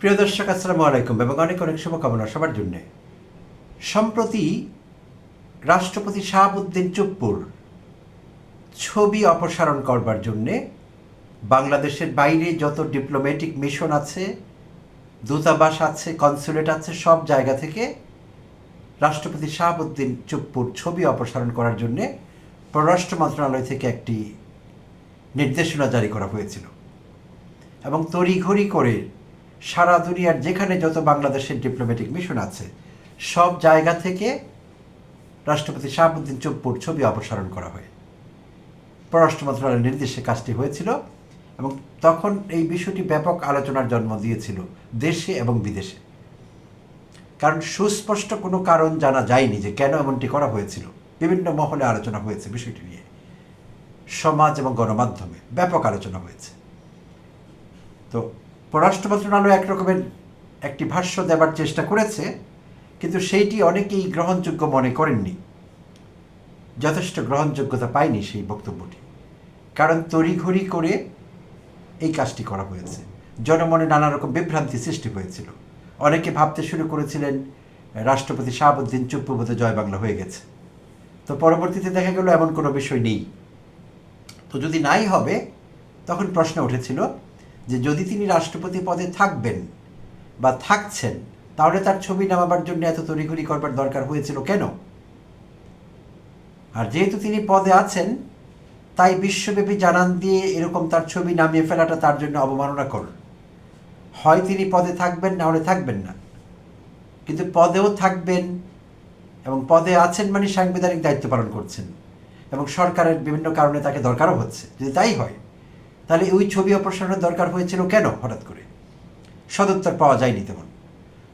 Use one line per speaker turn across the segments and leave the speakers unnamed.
প্রিয় দর্শক, আসসালামু আলাইকুম এবং অনেক অনেক শুভকামনা সবার জন্যে। সম্প্রতি রাষ্ট্রপতি শাহাবুদ্দিন চুপ্পুর ছবি অপসারণ করবার জন্যে বাংলাদেশের বাইরে যত ডিপ্লোম্যাটিক মিশন আছে, দূতাবাস আছে কনসুলেট আছে, সব জায়গা থেকে রাষ্ট্রপতি শাহাবুদ্দিন চুপ্পুর ছবি অপসারণ করার জন্যে পররাষ্ট্র মন্ত্রণালয় থেকে একটি নির্দেশনা জারি করা হয়েছিল। এবং তড়িঘড়ি করে সারা দুনিয়ার যেখানে যত বাংলাদেশের ডিপ্লোম্যাটিক মিশন আছে, সব জায়গা থেকে রাষ্ট্রপতি শাহাবুদ্দিন চুপ্পুর ছবি অপসারণ করা হয়। পররাষ্ট্র মন্ত্রণালয়ের নির্দেশে কাজটি হয়েছিল এবং তখন এই বিষয়টি ব্যাপক আলোচনার জন্ম দিয়েছিল দেশে এবং বিদেশে। কারণ সুস্পষ্ট কোনো কারণ জানা যায়নি যে কেন এমনটি করা হয়েছিল। বিভিন্ন মহলে আলোচনা হয়েছে বিষয়টি নিয়ে। সমাজ এবং গণমাধ্যমে ব্যাপক আলোচনা হয়েছে। তো পররাষ্ট্র মন্ত্রণালয় এক রকমের একটি ভাষ্য দেবার চেষ্টা করেছে, কিন্তু সেইটি অনেকেই গ্রহণযোগ্য মনে করেননি। যথেষ্ট গ্রহণযোগ্যতা পায়নি সেই বক্তব্যটি, কারণ তড়িঘড়ি করে এই কাজটি করা হয়েছে। জনমনে নানা রকম বিভ্রান্তি সৃষ্টি হয়েছিল। অনেকে ভাবতে শুরু করেছিলেন, রাষ্ট্রপতি শাহাবুদ্দিন চুপ্পু বোধ জয় বাংলা হয়ে গেছে। তো পরবর্তীতে দেখা গেল, এমন কোনো বিষয় নেই। তো যদি নাই হবে, তখন প্রশ্ন উঠেছিল যে যদি তিনি রাষ্ট্রপতি পদে থাকবেন বা থাকছেন, তাহলে তার ছবি নামাবার জন্য এত তড়িঘড়ি করবার দরকার হয়েছিল কেন? আর যেহেতু তিনি পদে আছেন, তাই বিশ্বব্যাপী জানান দিয়ে এরকম তার ছবি নামিয়ে ফেলাটা তার জন্য অবমাননা কর হয় তিনি পদে থাকবেন, না হলে থাকবেন না। কিন্তু পদেও থাকবেন এবং পদে আছেন মানে সাংবিধানিক দায়িত্ব পালন করছেন এবং সরকারের বিভিন্ন কারণে তাকে দরকারও হচ্ছে। যদি তাই হয় তাহলে ওই ছবি অপসারণের দরকার হয়েছিল কেন হঠাৎ করে? সদুত্তর পাওয়া যায়নি তেমন।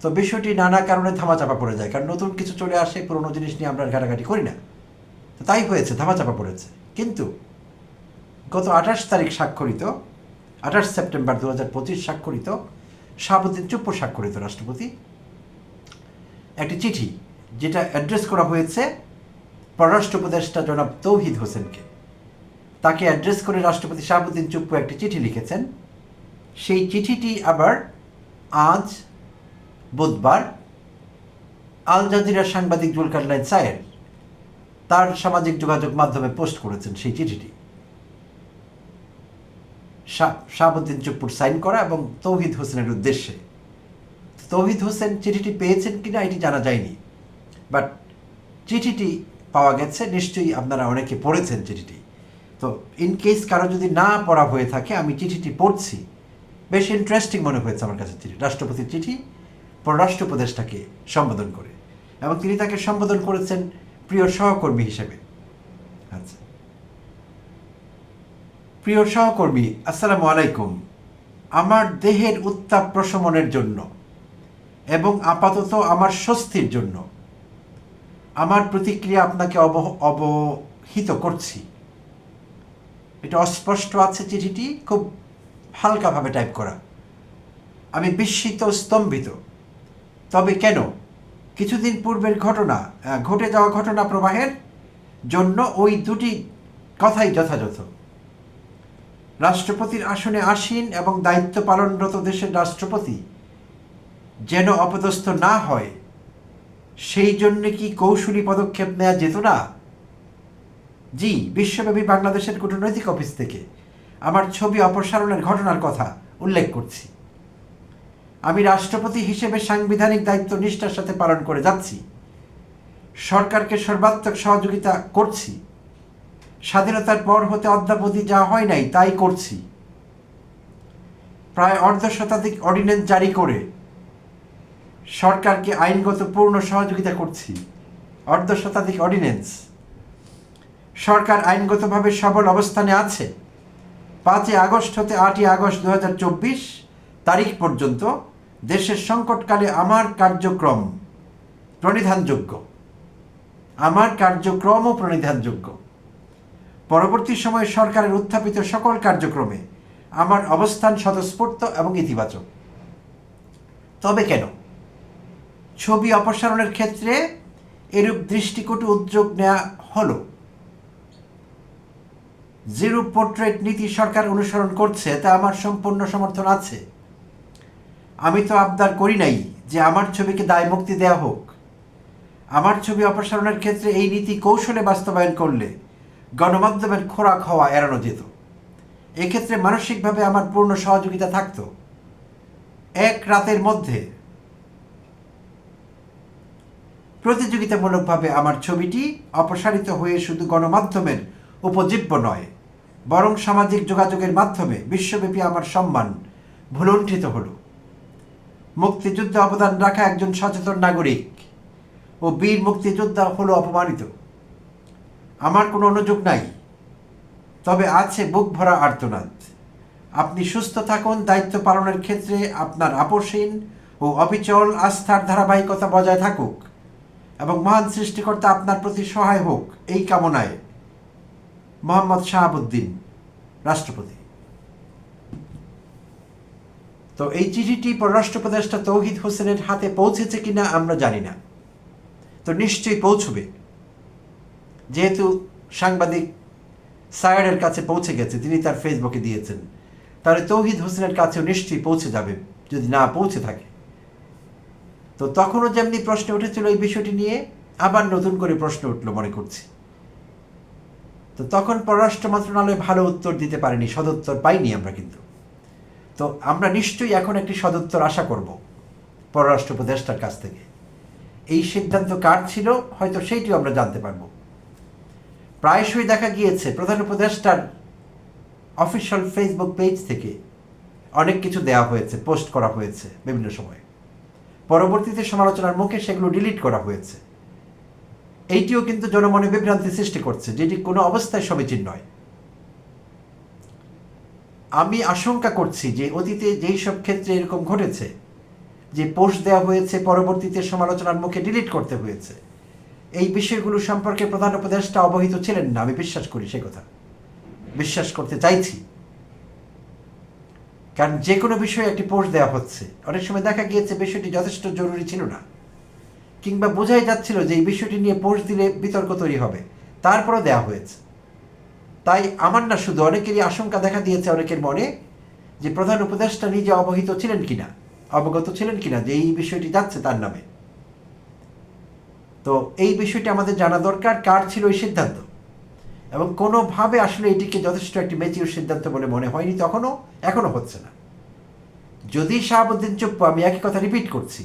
তো বিষয়টি নানা কারণে ধামাচাপা পড়ে যায়, কারণ নতুন কিছু চলে আসে, পুরোনো জিনিস নিয়ে আমরা ঘাটাঘাটি করি না। তো তাই হয়েছে, ধামাচাপা পড়েছে। কিন্তু গত আঠাশ তারিখ স্বাক্ষরিত, আঠাশ সেপ্টেম্বর দু হাজার পঁচিশ স্বাক্ষরিত, শাহাবুদ্দিন চুপ্পু স্বাক্ষরিত রাষ্ট্রপতি একটি চিঠি, যেটা অ্যাড্রেস করা হয়েছে পররাষ্ট্র উপদেষ্টা জনাব তৌহিদ হোসেনকে। তাকে অ্যাড্রেস করে রাষ্ট্রপতি শাহাবুদ্দিন চুপ্পু একটি চিঠি লিখেছেন। সেই চিঠিটি আবার আজ বুধবার আল জাজিরার সাংবাদিক জুলকারলাইন সায়ের তার সামাজিক যোগাযোগ মাধ্যমে পোস্ট করেছেন সেই চিঠিটি। শাহ- শাহাবুদ্দিন চুপ্পুর সাইন করা এবং তৌহিদ হোসেনের উদ্দেশ্যে। তৌহিদ হোসেন চিঠিটি পেয়েছেন কিনা এটি জানা যায়নি, বাট চিঠিটি পাওয়া গেছে। নিশ্চয়ই আপনারা অনেকে পড়েছেন চিঠিটি। তো ইন কেস কারও যদি না পড়া হয়ে থাকে, আমি চিঠিটি পড়ছি। বেশ ইন্টারেস্টিং মনে হয়েছে আমার কাছে চিঠি রাষ্ট্রপতির চিঠি পররাষ্ট্র উপদেষ্টাকে সম্বোধন করে। এবং তিনি তাকে সম্বোধন করেছেন প্রিয় সহকর্মী হিসেবে। আচ্ছা। প্রিয় সহকর্মী, আসসালামু আলাইকুম। আমার দেহের উত্তাপ প্রশমনের জন্য এবং আপাতত আমার স্বস্তির জন্য আমার প্রতিক্রিয়া আপনাকে অবহ অবহিত করছি। এটা অস্পষ্ট আছে চিঠিটি, খুব হালকাভাবে টাইপ করা। আমি বিস্মিত, স্তম্ভিত। তবে কেন? কিছুদিন পূর্বের ঘটনা ঘটে যাওয়া ঘটনা প্রবাহের জন্য ওই দুটি কথাই যথাযথ। রাষ্ট্রপতির আসনে আসীন এবং দায়িত্ব পালনরত দেশের রাষ্ট্রপতি যেন অপদস্থ না হয়, সেই জন্য কি কৌশলী পদক্ষেপ নেওয়া যেত না? জি, বিশ্বব্যাপী বাংলাদেশের কূটনৈতিক অফিস থেকে আমার ছবি অপসারণের ঘটনার কথা উল্লেখ করছি। আমি রাষ্ট্রপতি হিসেবে সাংবিধানিক দায়িত্ব নিষ্ঠার সাথে পালন করে যাচ্ছি। সরকারকে সর্বাত্মক সহযোগিতা করছি। স্বাধীনতার পর হতে অদ্যাবধি যা হয় নাই তাই করছি। প্রায় অর্ধ শতাধিক অর্ডিন্যান্স জারি করে সরকারকে আইনগত পূর্ণ সহযোগিতা করছি। অর্ধ শতাধিক অর্ডিন্যান্স। সরকার আইনগতভাবে সবল অবস্থানে আছে। পাঁচই আগস্ট হতে আটই আগস্ট দু হাজার চব্বিশ তারিখ পর্যন্ত দেশের সংকটকালে আমার কার্যক্রম প্রণিধানযোগ্য। আমার কার্যক্রমও প্রণিধানযোগ্য। পরবর্তী সময়ে সরকারের উত্থাপিত সকল কার্যক্রমে আমার অবস্থান স্বতঃস্ফূর্ত এবং ইতিবাচক। তবে কেন? ছবি অপসারণের ক্ষেত্রে এরূপ দৃষ্টিকটু উদ্যোগ নেওয়া হলো। জিরো পোর্ট্রেট নীতি সরকার অনুসরণ করছে, তা আমার সম্পূর্ণ সমর্থন আছে। আমি তো আবদার করি নাই যে আমার ছবিকে দায় মুক্তি দেওয়া হোক। আমার ছবি অপসারণের ক্ষেত্রে এই নীতি কৌশলে বাস্তবায়ন করলে গণমাধ্যমের খোরাক হওয়া এড়ানো যেত। এক্ষেত্রে মানসিকভাবে আমার পূর্ণ সহযোগিতা থাকতো। এক রাতের মধ্যে প্রতিযোগিতামূলকভাবে আমার ছবিটি অপসারিত হয়ে শুধু গণমাধ্যমের উপজীব্য নয় বরং সামাজিক যোগাযোগের মাধ্যমে বিশ্বব্যাপী আমার সম্মান ভুলুণ্ঠিত হল। মুক্তিযুদ্ধে অবদান রাখা একজন সচেতন নাগরিক ও বীর মুক্তিযোদ্ধা হলো অপমানিত। আমার কোনো অনুযোগ নাই। তবে আছে বুক ভরা আর্তনাদ। আপনি সুস্থ থাকুন, দায়িত্ব পালনের ক্ষেত্রে আপনার আপসীন ও অবিচল আস্থার ধারাবাহিকতা বজায় থাকুক এবং মহান সৃষ্টিকর্তা আপনার প্রতি সহায় হোক, এই কামনায় মোহাম্মদ শাহাবুদ্দিন, রাষ্ট্রপতি। তো এই চিঠিটি পররাষ্ট্র উপদেষ্টা তৌহিদ হোসেনের হাতে পৌঁছেছে কিনা আমরা জানি না। তো নিশ্চয়ই পৌঁছবে। যেহেতু সাংবাদিক সায়ারের কাছে পৌঁছে গেছে, তিনি তার ফেসবুকে দিয়েছেন। তাহলে তৌহিদ হোসেনের কাছেও নিশ্চয়ই পৌঁছে যাবে, যদি না পৌঁছে থাকে। তো তখনও যেমনি প্রশ্ন উঠেছিল এই বিষয়টি নিয়ে, আবার নতুন করে প্রশ্ন উঠল মনে করছি। তো তখন পররাষ্ট্র মন্ত্রণালয় ভালো উত্তর দিতে পারেনি, সদুত্তর পাইনি আমরা কিন্তু। তো আমরা নিশ্চয়ই এখন একটি সদুত্তর আশা করব পররাষ্ট্র উপদেষ্টার কাছ থেকে। এই সিদ্ধান্ত কার ছিল হয়তো সেইটিও আমরা জানতে পারব। প্রায়শই দেখা গিয়েছে প্রধান উপদেষ্টার অফিসিয়াল ফেসবুক পেজ থেকে অনেক কিছু দেওয়া হয়েছে, পোস্ট করা হয়েছে বিভিন্ন সময়ে। পরবর্তীতে সমালোচনার মুখে সেগুলো ডিলিট করা হয়েছে। এইটিও কিন্তু জনমনে বিভ্রান্তি সৃষ্টি করছে, যেটি কোনো অবস্থায় সমীচীন নয়। আমি আশঙ্কা করছি যে অতীতে যেই সব ক্ষেত্রে এরকম ঘটেছে, যে পোস্ট দেওয়া হয়েছে, পরবর্তীতে সমালোচনার মুখে ডিলিট করতে হয়েছে, এই বিষয়গুলো সম্পর্কে প্রধান উপদেষ্টা অবহিত ছিলেন না, আমি বিশ্বাস করি সে কথা। বিশ্বাস করতে চাইছি। কারণ যে কোনো বিষয়ে একটি পোস্ট দেওয়া হচ্ছে, অনেক সময় দেখা গিয়েছে বিষয়টি যথেষ্ট জরুরি ছিল না। কিংবা বোঝাই যাচ্ছিল যে এই বিষয়টি নিয়ে পোস্ট দিলে বিতর্ক তৈরি হবে। তারপরও দেওয়া হয়েছে। তাই আমার না শুধু অনেকেরই আশঙ্কা দেখা দিয়েছে, অনেকের মনে যে প্রধান উপদেষ্টা নিজে অবহিত ছিলেন কিনা, অবগত ছিলেন কিনা যে এই বিষয়টি যাচ্ছে তার নামে। তো এই বিষয়টি আমাদের জানা দরকার, কার ছিল এই সিদ্ধান্ত? এবং কোনোভাবে আসলে এটিকে যথেষ্ট একটি মেচিউর সিদ্ধান্ত বলে মনে হয়নি তখনও, এখনও হচ্ছে না। যদি শাহাবুদ্দিন চুপ্পু, আমি একই কথা রিপিট করছি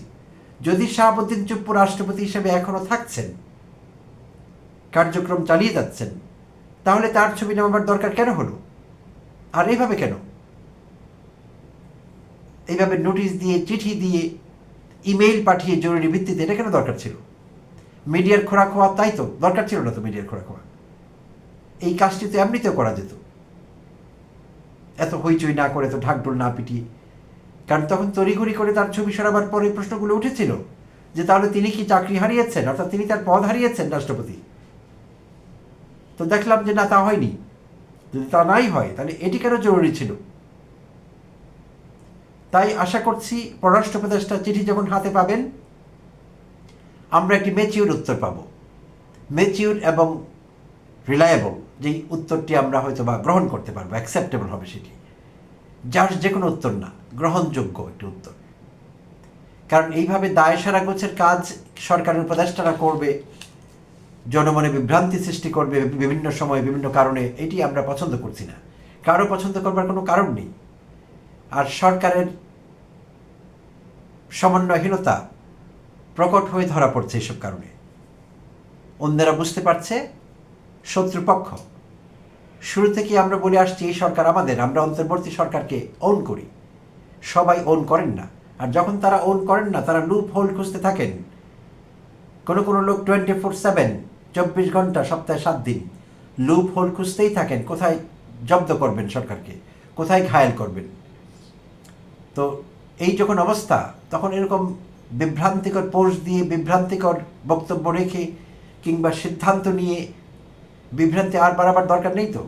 যদি শাহাবুদ্দিন চুপ্পু রাষ্ট্রপতি হিসেবে এখনও থাকছেন, কার্যক্রম চালিয়ে যাচ্ছেন, তাহলে তার ছবি নামাবার দরকার কেন হলো? আর এইভাবে কেন? এইভাবে নোটিশ দিয়ে, চিঠি দিয়ে, ইমেইল পাঠিয়ে জরুরি ভিত্তিতে এটা কেন দরকার ছিল? মিডিয়ার খোরাক হওয়া তাই তো, দরকার ছিল না তো মিডিয়ার খোরাক হওয়া। এই কাজটি তো এমনিতেও করা যেত। এত হইচই না করে তো ঢাকঢোল না পিটিয়ে কারণ তখন তড়িঘড়ি করে তার ছবি সরাবার পরে প্রশ্নগুলো উঠেছিল যে তাহলে তিনি কি চাকরি হারিয়েছেন? অর্থাৎ তিনি তার পদ হারিয়েছেন রাষ্ট্রপতি। তো দেখলাম যে না, তা হয়নি। যদি তা নাই হয়, তাহলে এটি কেন জরুরি ছিল? তাই আশা করছি পররাষ্ট্র উপদেষ্টা চিঠি যখন হাতে পাবেন, আমরা একটি মেচিউর উত্তর পাব। মেচিউর এবং রিলায়েবল, যেই উত্তরটি আমরা হয়তো বা গ্রহণ করতে পারব, অ্যাকসেপ্টেবল হবে সেটি। যার যে কোনো উত্তর না, গ্রহণযোগ্য একটি উত্তর। কারণ এইভাবে দায় সারা গোছের কাজ সরকারের উপদেষ্টারা করবে, জনমনে বিভ্রান্তি সৃষ্টি করবে বিভিন্ন সময় বিভিন্ন কারণে, এটি আমরা পছন্দ করছি না। কারও পছন্দ করবার কোনো কারণ নেই। আর সরকারের সমন্বয়হীনতা প্রকট হয়ে ধরা পড়ছে এসব কারণে। অন্যেরা বুঝতে পারছে, শত্রুপক্ষ শুরু থেকে আমরা বলে আসছি, এই সরকার আমাদের, আমরা অন্তর্বর্তী সরকারকে ওন করি। সবাই ওন করেন না। আর যখন তারা ওন করেন না, তারা লুপ হোল খুঁজতে থাকেন। কোনো কোনো লোক টোয়েন্টি ফোর সেভেন চব্বিশ ঘণ্টা, সপ্তাহে সাত দিন লুপ হোল খুঁজতেই থাকেন, কোথায় জব্দ করবেন সরকারকে, কোথায় ঘায়েল করবেন। তো এই যখন অবস্থা, তখন এরকম বিভ্রান্তিকর পোস্ট দিয়ে বিভ্রান্তিকর বক্তব্য রেখে কিংবা সিদ্ধান্ত নিয়ে বিভ্রান্তি আর বাড়াবার দরকার নেই তো?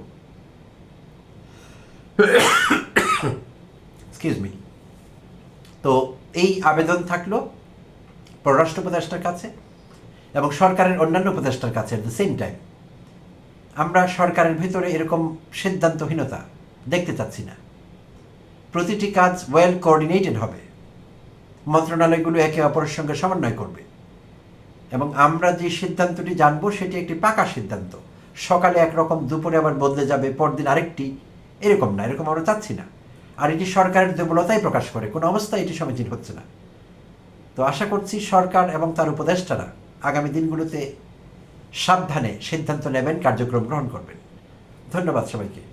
মি তো এই আবেদন থাকল পররাষ্ট্র উপদেষ্টার কাছে এবং সরকারের অন্যান্য উপদেষ্টার কাছে অ্যাট দ্য সেম টাইম আমরা সরকারের ভিতরে এরকম সিদ্ধান্তহীনতা দেখতে চাচ্ছি না। প্রতিটি কাজ ওয়েল কোঅর্ডিনেটেড হবে। মন্ত্রণালয়গুলো একে অপরের সঙ্গে সমন্বয় করবে। এবং আমরা যে সিদ্ধান্তটি জানব সেটি একটি পাকা সিদ্ধান্ত। সকালে একরকম, দুপুরে আবার বদলে যাবে, পরদিন আরেকটি। এরকম না, এরকম আমরা চাচ্ছি না। আর এটি সরকারের দুর্বলতাই প্রকাশ করে, কোনো অবস্থায় এটি সমীচীন হচ্ছে না। তো আশা করছি সরকার এবং তার উপদেষ্টারা আগামী দিনগুলোতে সাবধানে সিদ্ধান্ত নেবেন, কার্যক্রম গ্রহণ করবেন। ধন্যবাদ সবাইকে।